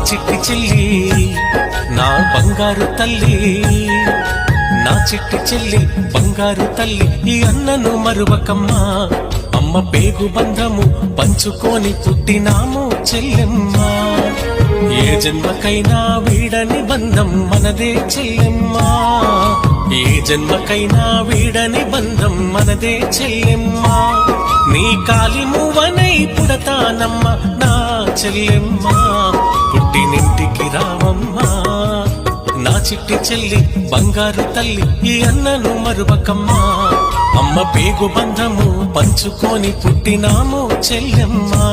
చిట్టి చెల్లి నా బంగారు తల్లి. నా చిట్టి చెల్లి బంగారు తల్లి ఈ అన్నను మరువకమ్మా. అమ్మ పేగు బంధము పంచుకొని పుట్టినాము చెల్లెమ్మా. ఏ జన్మకైనా వీడని బంధం మనదే చెల్లెమ్మా. ఏ జన్మకైనా వీడని బంధం మనదే చెల్లెమ్మా. నీ కాలి మూవనై పుడతానమ్మ నా చెల్లెమ్మా. చిట్టి చెల్లి బంగారు తల్లి ఈ అన్నను మరువకమ్మా. అమ్మ పేగు బంధము పంచుకొని పుట్టినాము చెల్లెమ్మా.